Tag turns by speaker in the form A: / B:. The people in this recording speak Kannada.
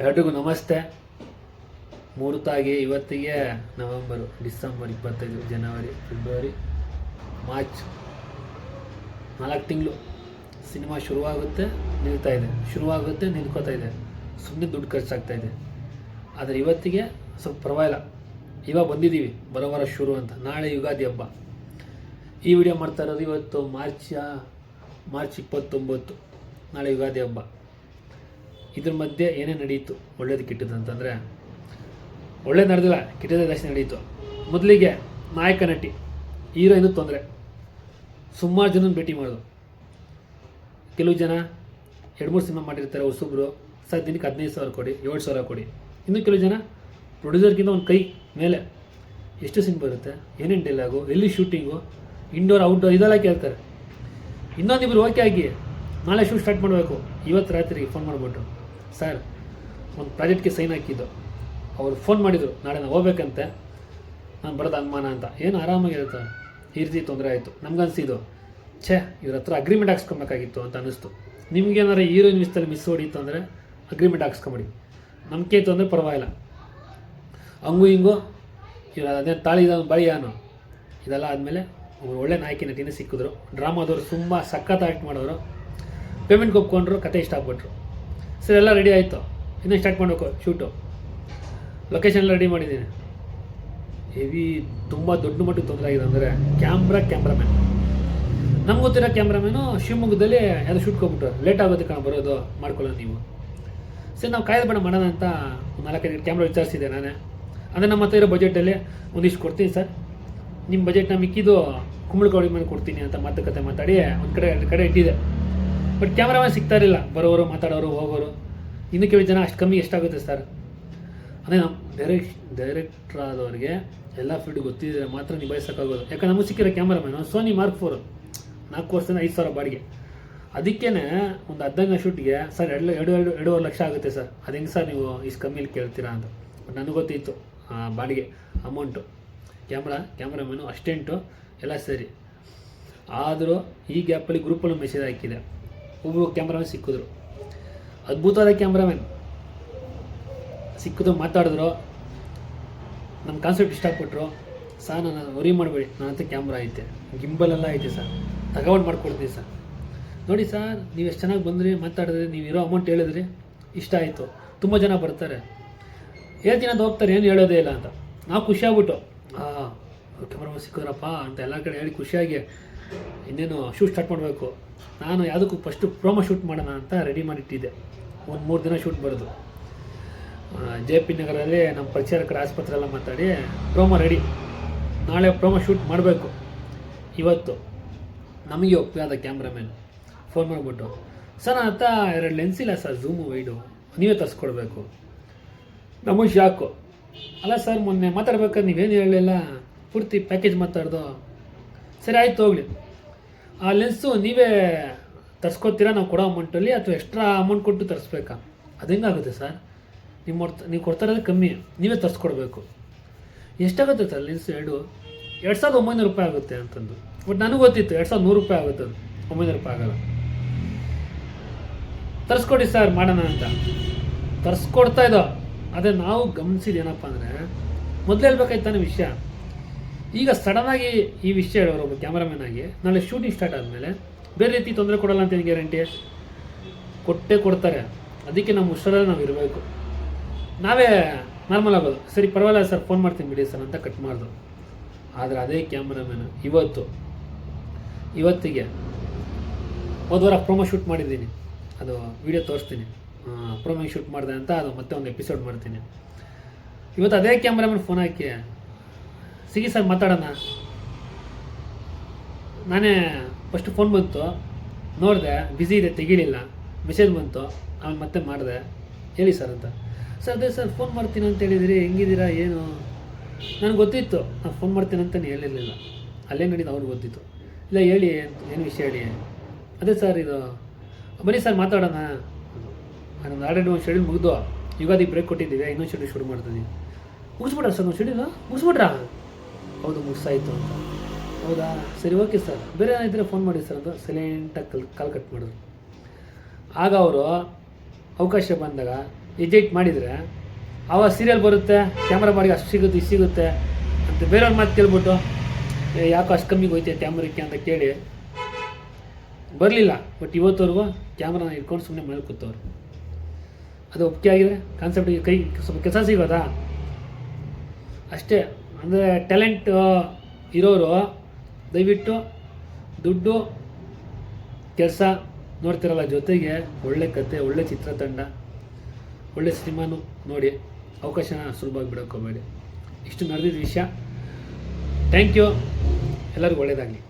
A: ಎಲ್ರಿಗೂ ನಮಸ್ತೆ. ಮುಹೂರ್ತಾಗಿ ಇವತ್ತಿಗೆ ನವೆಂಬರು, ಡಿಸೆಂಬರ್ ಇಪ್ಪತ್ತೈದು, ಜನವರಿ, ಫೆಬ್ರವರಿ, ಮಾರ್ಚ್ ನಾಲ್ಕು ತಿಂಗಳು ಸಿನಿಮಾ ಶುರುವಾಗುತ್ತೆ, ನಿಲ್ತಾ ಇದೆ. ಶುರುವಾಗುತ್ತೆ, ನಿಲ್ಕೋತಾ ಇದೆ. ಸುಮ್ಮನೆ ದುಡ್ಡು ಖರ್ಚಾಗ್ತಾ ಇದೆ. ಆದರೆ ಇವತ್ತಿಗೆ ಸ್ವಲ್ಪ ಪರವಾಗಿಲ್ಲ. ಇವಾಗ ಬಂದಿದ್ದೀವಿ. ಬರೋವಾರ ಶುರು ಅಂತ. ನಾಳೆ ಯುಗಾದಿ ಹಬ್ಬ. ಈ ವಿಡಿಯೋ ಮಾಡ್ತಾ ಇರೋದು ಇವತ್ತು ಮಾರ್ಚ್ ಮಾರ್ಚ್ ಇಪ್ಪತ್ತೊಂಬತ್ತು. ನಾಳೆ ಯುಗಾದಿ ಹಬ್ಬ. ಇದ್ರ ಮಧ್ಯೆ ಏನೇ ನಡೆಯಿತು? ಒಳ್ಳೇದು ಕೆಟ್ಟದ್ದು ಅಂತಂದರೆ, ಒಳ್ಳೇದು ನಡೆದಿಲ್ಲ ಕೆಟ್ಟದೇ ಜಾಸ್ತಿ ನಡೆಯಿತು. ಮೊದಲಿಗೆ ನಾಯಕ ನಟಿ, ಹೀರೋಯಿನ್ ತೊಂದರೆ. ಸುಮಾರು ಜನ ಭೇಟಿ ಮಾಡೋದು. ಕೆಲವು ಜನ ಎರಡು ಮೂರು ಸಿನಿಮಾ ಮಾಡಿರ್ತಾರೆ ಹೊಸಬ್ರು. ಸರ್, ದಿನಕ್ಕೆ ಹದಿನೈದು ಸಾವಿರ ಕೊಡಿ, ಏಳು ಸಾವಿರ ಕೊಡಿ. ಇನ್ನು ಕೆಲವು ಜನ ಪ್ರೊಡ್ಯೂಸರ್ಗಿಂತ ಒಂದು ಕೈ ಮೇಲೆ. ಎಷ್ಟು ಸಿನ್ ಬರುತ್ತೆ? ಏನೇನು ಡೈಲಾಗು ಎಲ್ಲಿ ಶೂಟಿಂಗು? ಇಂಡೋರ್ ಔಟ್ಡೋರ್ ಇದೆಲ್ಲ ಕೇಳ್ತಾರೆ. ಇನ್ನೊಂದಿಬ್ರು ಓಕೆ ಆಗಿ ನಾಳೆ ಶೂಟ್ ಸ್ಟಾರ್ಟ್ ಮಾಡಬೇಕು. ಇವತ್ತು ರಾತ್ರಿ ಫೋನ್ ಮಾಡಿಬಿಟ್ಟು ಸರ್, ಒಂದು ಪ್ರಾಜೆಕ್ಟ್ಗೆ ಸೈನ್ ಹಾಕಿದ್ದು. ಅವರು ಫೋನ್ ಮಾಡಿದರು, ನಾಳೆ ನಾವು ಹೋಗ್ಬೇಕಂತೆ. ನಾನು ಬರೋದು ಅನುಮಾನ ಅಂತ. ಏನು ಆರಾಮಾಗಿರುತ್ತೆ ಈ ರೀತಿ ತೊಂದರೆ ಆಯಿತು. ನಮ್ಗನ್ಸಿದ್ದು, ಛೇ, ಇವ್ರ ಹತ್ರ ಅಗ್ರಿಮೆಂಟ್ ಹಾಕ್ಸ್ಕೊಬೇಕಾಗಿತ್ತು ಅಂತ ಅನ್ನಿಸ್ತು. ನಿಮ್ಗೇನಾರು ಹೀರೋಯಿನ್ ನಿಮಿಷದಲ್ಲಿ ಮಿಸ್ ಹೊಡೀತು ಅಂದರೆ ಅಗ್ರಿಮೆಂಟ್ ಹಾಕ್ಸ್ಕೊಂಬಿಡಿ. ನಂಬಿಕೆ ಇತ್ತು ಅಂದರೆ ಪರವಾಗಿಲ್ಲ. ಹಂಗೂ ಹಿಂಗೂ, ಇವ್ರು ಅದೇ ತಾಳಿ ಬಳಿಯಾನು ಇದೆಲ್ಲ ಆದಮೇಲೆ ಒಬ್ಬರು ಒಳ್ಳೆ ನಾಯಕಿ ನಟಿನೇ ಸಿಕ್ಕಿದ್ರು. ಡ್ರಾಮಾದವರು ತುಂಬ ಸಖತ್ ಆ್ಯಕ್ಟ್ ಮಾಡೋರು ಪೇಮೆಂಟ್ಗೆ ಒಪ್ಕೊಂಡ್ರು ಕತೆ ಇಷ್ಟ ಆಗ್ಬಿಟ್ರು ಸರ್, ಎಲ್ಲ ರೆಡಿ ಆಯಿತು. ಇನ್ನೂ ಸ್ಟಾರ್ಟ್ ಮಾಡಬೇಕು ಶೂಟು ಲೊಕೇಶನ್ ರೆಡಿ ಮಾಡಿದ್ದೀನಿ. ಹೆವಿ ತುಂಬ ದೊಡ್ಡ ಮಟ್ಟಿಗೆ ತೊಂದರೆ ಆಗಿದೆ ಅಂದರೆ ಕ್ಯಾಮ್ರಾ ಕ್ಯಾಮ್ರಾಮ್ಯಾನ್ ನಮ್ಗೆ ಗೊತ್ತಿರೋ ಕ್ಯಾಮ್ರಾಮ್ಯಾನು ಶಿವಮೊಗ್ಗದಲ್ಲಿ ಯಾರು ಶೂಟ್ ಹೋಗ್ಬಿಟ್ರು ಲೇಟ್ ಆಗೋದಕ್ಕೆ ಬರೋದು ಮಾಡ್ಕೊಳ್ಳೋಣ ನೀವು. ಸರ್, ನಾವು ಕಾಯ್ದು ಬೇಡ, ಮಾಡೋಣ ಅಂತ ಒಂದು ನಾಲ್ಕೈದು ಕ್ಯಾಮ್ರಾ ವಿಚಾರಿಸಿದೆ ನಾನೇ. ಅಂದರೆ ನಮ್ಮ ಹತ್ರ ಇರೋ ಬಜೆಟಲ್ಲಿ ಒಂದಿಷ್ಟು ಕೊಡ್ತೀನಿ ಸರ್. ನಿಮ್ಮ ಬಜೆಟ್ನ ಮಿಕ್ಕಿದ್ದು ಕುಂಬಳಕೋಡಿ ಮೇಲೆ ಕೊಡ್ತೀನಿ ಅಂತ ಮಾತುಕತೆ ಮಾತಾಡಿ ಒಂದು ಕಡೆ, ಎರಡು ಕಡೆ ಇಟ್ಟಿದೆ ಬಟ್ ಕ್ಯಾಮ್ರಾಮನ್ ಸಿಗ್ತಾ ಇರಲಿಲ್ಲ. ಬರೋರು, ಮಾತಾಡೋರು, ಹೋಗೋರು. ಇನ್ನು ಕೆಲವು ಜನ ಅಷ್ಟು ಕಮ್ಮಿ ಎಷ್ಟಾಗುತ್ತೆ ಸರ್ ಅದೇ ನಮ್ಮ ಡೈರೆಕ್ಟ್ ಡೈರೆಕ್ಟ್ರ್ ಆದವ್ರಿಗೆ ಎಲ್ಲ ಫೀಲ್ಡ್ ಗೊತ್ತಿದ್ರೆ ಮಾತ್ರ ನಿಭಾಯಿಸೋಕ್ಕಾಗೋದು. ಯಾಕಂದ್ರೆ ನಮಗೆ ಸಿಕ್ಕಿರೋ ಕ್ಯಾಮ್ರಾಮನ್ ಸೋನಿ ಮಾರ್ಕ್ ಫೋರ್ ನಾಲ್ಕು ವರ್ಷದಿಂದ ಐದು ಸಾವಿರ ಬಾಡಿಗೆ. ಅದಕ್ಕೇ ಒಂದು ಹದಿನೈದು ಶೂಟ್ಗೆ ಸರ್ ಎರಡು ಎರಡು ಎರಡು, ಎರಡೂವರೆ ಲಕ್ಷ ಆಗುತ್ತೆ ಸರ್ ಅದು ಹೆಂಗೆ ಸರ್ ನೀವು ಇಷ್ಟು ಕಮ್ಮಿಲಿ ಕೇಳ್ತೀರಾ ಅಂತ. ಬಟ್ ನನಗೆ ಗೊತ್ತಿತ್ತು ಬಾಡಿಗೆ ಅಮೌಂಟು ಕ್ಯಾಮ್ರಾ ಕ್ಯಾಮ್ರಾಮನು ಅಸ್ಟೆಂಟು ಎಲ್ಲ ಸರಿ. ಆದರೂ ಈ ಗ್ಯಾಪಲ್ಲಿ ಗ್ರೂಪಲ್ಲಿ ಮೆಸೇಜ್ ಹಾಕಿದೆ. ಒಬ್ಬರು ಕ್ಯಾಮ್ರಾಮನ್ ಸಿಕ್ಕಿದ್ರು. ಅದ್ಭುತವಾದ ಕ್ಯಾಮ್ರಾಮನ್ ಸಿಕ್ಕಿದ್ರು, ಮಾತಾಡಿದ್ರು. ನಮ್ಮ ಕಾನ್ಸೆಪ್ಟ್ ಇಷ್ಟಪಟ್ಟರು ಸರ್, ನಾನು ವರಿ ಮಾಡಬೇಡಿ. ನನ್ನ ಹತ್ರ ಕ್ಯಾಮ್ರಾ ಐತೆ. ಗಿಂಬಲೆಲ್ಲ ಐತೆ ಸರ್. ತಗೊಂಡು ಮಾಡ್ಕೊಡ್ತೀನಿ ಸರ್. ನೋಡಿ ಸರ್, ನೀವು ಎಷ್ಟು ಚೆನ್ನಾಗಿ ಬಂದ್ರಿ, ಮಾತಾಡಿದ್ರಿ, ನೀವು ಇರೋ ಅಮೌಂಟ್ ಹೇಳಿದ್ರಿ, ಇಷ್ಟ ಆಯಿತು. ತುಂಬ ಜನ ಬರ್ತಾರೆ. ಹೇಳ್ತೀನಿ ಅಂತ ಹೋಗ್ತಾರೆ, ಏನು ಹೇಳೋದೇ ಇಲ್ಲ ಅಂತ. ನಾವು ಖುಷಿಯಾಗ್ಬಿಟ್ಟು ಹಾಂ ಕ್ಯಾಮ್ರಾ ಸಿಕ್ಕಿದ್ರಪ್ಪ ಅಂತ ಎಲ್ಲ ಕಡೆ ಹೇಳಿ ಖುಷಿಯಾಗಿ ಇನ್ನೇನು ಶೂಟ್ ಸ್ಟಾರ್ಟ್ ಮಾಡಬೇಕು. ನಾನು ಯಾವುದಕ್ಕೂ ಫಸ್ಟು ಪ್ರೋಮೋ ಶೂಟ್ ಮಾಡೋಣ ಅಂತ ರೆಡಿ ಮಾಡಿಟ್ಟಿದ್ದೆ. ಒಂದು ಮೂರು ದಿನ ಶೂಟ್ ಬರೋದು. ಜೆ ಪಿ ನಗರಲ್ಲಿ ನಮ್ಮ ಪರಿಚಯ ಕಡೆ ಆಸ್ಪತ್ರೆ ಎಲ್ಲ ಮಾತಾಡಿ ಪ್ರೋಮೋ ರೆಡಿ ನಾಳೆ ಪ್ರೋಮೋ ಶೂಟ್ ಮಾಡಬೇಕು. ಇವತ್ತು ನಮಗೆ ಒಪ್ಪಿಗೆ ಆದ ಕ್ಯಾಮ್ರಾಮ್ಯಾನ್ ಫೋನ್ ಮಾಡಿಬಿಟ್ಟು, ಸರ್ ಹತ್ರ ಎರಡು ಲೆನ್ಸ್ ಇಲ್ಲ ಸರ್ ಝೂಮು ವೈಡು ನೀವೇ ತರಿಸ್ಕೊಡ್ಬೇಕು. ನಮಗೆ ಶಾಕು ಅಲ್ಲ ಸರ್, ಮೊನ್ನೆ ಮಾತಾಡ್ಬೇಕಾದ್ರೆ ನೀವೇನು ಹೇಳಲಿಲ್ಲ? ಪೂರ್ತಿ ಪ್ಯಾಕೇಜ್ ಮಾತಾಡ್ದು ಸರಿ, ಆಯ್ತು, ಹೋಗಲಿ. ಆ ಲೆನ್ಸು ನೀವೇ ತರಿಸ್ಕೊತೀರಾ ನಾವು ಕೊಡೋ ಅಮೌಂಟಲ್ಲಿ ಅಥವಾ ಎಕ್ಸ್ಟ್ರಾ ಅಮೌಂಟ್ ಕೊಟ್ಟು ತರಿಸ್ಬೇಕಾ? ಅದು ಹೆಂಗಾಗುತ್ತೆ ಸರ್? ನಿಮ್ಮ ನೀವು ಕೊಡ್ತಾ ಕಮ್ಮಿ, ನೀವೇ ತರಿಸ್ಕೊಡ್ಬೇಕು. ಎಷ್ಟಾಗುತ್ತೆ ಸರ್ ಲೆನ್ಸ್ ಎರಡು? ಎರಡು ಸಾವಿರದ ಒಂಬೈನೂರು ರೂಪಾಯಿ ಆಗುತ್ತೆ ಅಂತಂದು. ಬಟ್ ನನಗೆ ಗೊತ್ತಿತ್ತು, ಎರಡು ಸಾವಿರದ ನೂರು ರೂಪಾಯಿ ಆಗುತ್ತೆ ಅದು ಒಂಬೈನೂರು ರೂಪಾಯಿ ಆಗಲ್ಲ. ತರಿಸ್ಕೊಡಿ ಸರ್, ಮಾಡೋಣ ಅಂತ. ತರಿಸ್ಕೊಡ್ತಾ ಇದ್ದೋ. ಅದೇ ನಾವು ಗಮನಿಸಿದ ಏನಪ್ಪ ಅಂದರೆ, ಮೊದಲು ಹೇಳ್ಬೇಕಾಯ್ತಾನೆ ತಾನೇ ವಿಷಯ. ಈಗ ಸಡನ್ನಾಗಿ ಈ ವಿಷಯ ಹೇಳೋರು ಒಬ್ಬ ಕ್ಯಾಮ್ರಾಮನ್ ಆಗಿ, ನಾಳೆ ಶೂಟಿಂಗ್ ಸ್ಟಾರ್ಟ್ ಆದಮೇಲೆ ಬೇರೆ ರೀತಿ ತೊಂದರೆ ಕೊಡಲ್ಲ ಅಂತ ಏನು ಗ್ಯಾರಂಟಿ? ಕೊಟ್ಟೇ ಕೊಡ್ತಾರೆ. ಅದಕ್ಕೆ ನಮ್ಮ ಹುಷಾರಲ್ಲಿ ನಾವು ಇರಬೇಕು. ನಾವೇ ನಾರ್ಮಲ್ ಆಗೋದು. ಸರಿ, ಪರವಾಗಿಲ್ಲ ಸರ್ ಫೋನ್ ಮಾಡ್ತೀನಿ ಬಿಡಿ ಸರ್ ಅಂತ ಕಟ್ ಮಾಡಿದ್ರು ಆದರೆ ಅದೇ ಕ್ಯಾಮ್ರಾಮನ್ ಇವತ್ತು, ಇವತ್ತಿಗೆ ಹೋದವಾರ ಪ್ರೊಮೋ ಶೂಟ್ ಮಾಡಿದ್ದೀನಿ. ಅದು ವಿಡಿಯೋ ತೋರಿಸ್ತೀನಿ. ಪ್ರೊಮೋ ಶೂಟ್ ಮಾಡಿದೆ ಅಂತ ಅದು ಮತ್ತೆ ಒಂದು ಎಪಿಸೋಡ್ ಮಾಡ್ತೀನಿ. ಇವತ್ತು ಅದೇ ಕ್ಯಾಮ್ರಾಮನ್ ಫೋನ್ ಹಾಕಿ ಸರ್ ಮಾತಾಡೋಣ. ನಾನೇ ಫಸ್ಟ್ ಫೋನ್ ಬಂತು. ನೋಡಿದೆ ಬ್ಯುಸಿ ಇದೆ, ತೆಗೀಲಿಲ್ಲ. ಮೆಸೇಜ್ ಬಂತು. ಆಮೇಲೆ ಮತ್ತೆ ಮಾಡಿದೆ. ಹೇಳಿ ಸರ್ ಅಂತ. ಸರ್ ಅದೇ ಸರ್ ಫೋನ್ ಮಾಡ್ತೀನಿ ಅಂತ ಹೇಳಿದಿರಿ. ಹೆಂಗಿದ್ದೀರಾ, ಏನು? ನನಗೆ ಗೊತ್ತಿತ್ತು. ನಾನು ಫೋನ್ ಮಾಡ್ತೀನಿ ಅಂತಲೇ ಹೇಳಿರಲಿಲ್ಲ. ಅಲ್ಲೇ ನಡೀದು ಅವ್ರಿಗೆ ಗೊತ್ತಿತ್ತು. ಇಲ್ಲ, ಹೇಳಿ, ಏನು ವಿಷಯ ಹೇಳಿ? ಅದೇ ಸರ್ ಇದು, ಬನ್ನಿ ಸರ್ ಮಾತಾಡೋಣ. ನಾನು ಆಲ್ರೆಡಿ ಒಂದು ಶೆಡ್ಯೂಲ್ ಮುಗಿದು ಯುಗಾದಿ ಬ್ರೇಕ್ ಕೊಟ್ಟಿದ್ದೀವಿ ಇನ್ನೊಂದು ಶೆಡ್ಯೂಲ್ ಶುರು ಮಾಡ್ತೀನಿ. ಮುಗಿಸ್ಬಿಟ್ರ ಸರ್ ಒಂದು ಶೆಡ್ಯೂಲು ಮುಗಿಸ್ಬಿಟ್ರಾ? ಹೌದು ಮುಗಿಸಾಯಿತು ಅಂತ. ಹೌದಾ? ಸರಿ ಓಕೆ ಸರ್ ಬೇರೆ ಏನಿದ್ರೆ ಫೋನ್ ಮಾಡಿ ಸರ್ ಅಂತ ಸೈಲೆಂಟಾಗಿ ಕಲ್ ಕಾಲ್ ಕಟ್ ಮಾಡಿದ್ರು. ಆಗ ಅವರು ಅವಕಾಶ ಬಂದಾಗ ಎಜೆಕ್ಟ್ ಮಾಡಿದರೆ ಆವಾಗ ಸೀರಿಯಲ್ ಬರುತ್ತೆ ಕ್ಯಾಮ್ರಾ ಮಾಡಿ ಅಷ್ಟು ಸಿಗುತ್ತೆ, ಇಷ್ಟು ಸಿಗುತ್ತೆ ಅಂತ ಬೇರೆಯವ್ರ ಮಾತು ಕೇಳ್ಬಿಟ್ಟು ಯಾಕೋ ಅಷ್ಟು ಕಮ್ಮಿಗೆ ಹೋಯ್ತೆ ಕ್ಯಾಮ್ರಕ್ಕೆ ಅಂತ ಕೇಳಿ, ಬರಲಿಲ್ಲ. ಬಟ್ ಇವತ್ತವರೆಗೂ ಕ್ಯಾಮ್ರಾನ ಇಟ್ಕೊಂಡು ಸುಮ್ಮನೆ ಮನೇಲಿ ಕೂತವ್ರು. ಅದು ಒಪ್ಪಿಗೆ ಆಗಿದೆ. ಕಾನ್ಸೆಪ್ಟಿಗೆ ಕೈ, ಸ್ವಲ್ಪ ಕೆಲಸ ಸಿಗೋದಾ? ಅಷ್ಟೇ. ಅಂದರೆ ಟ್ಯಾಲೆಂಟ್ ಇರೋರು, ದಯವಿಟ್ಟು ದುಡ್ಡು, ಕೆಲಸ ನೋಡ್ತಿರಲ್ಲ ಜೊತೆಗೆ ಒಳ್ಳೆ ಕತೆ, ಒಳ್ಳೆ ಚಿತ್ರತಂಡ, ಒಳ್ಳೆ ಸಿನಿಮಾನು ನೋಡಿ ಅವಕಾಶನ ಸುಲಭವಾಗಿ ಬಿಡೋಕ್ಕೋಗಬೇಡಿ ಇಷ್ಟು ನಡೆದಿದ್ದ ವಿಷಯ. ಥ್ಯಾಂಕ್ ಯು ಎಲ್ಲರಿಗೂ ಒಳ್ಳೆಯದಾಗಲಿ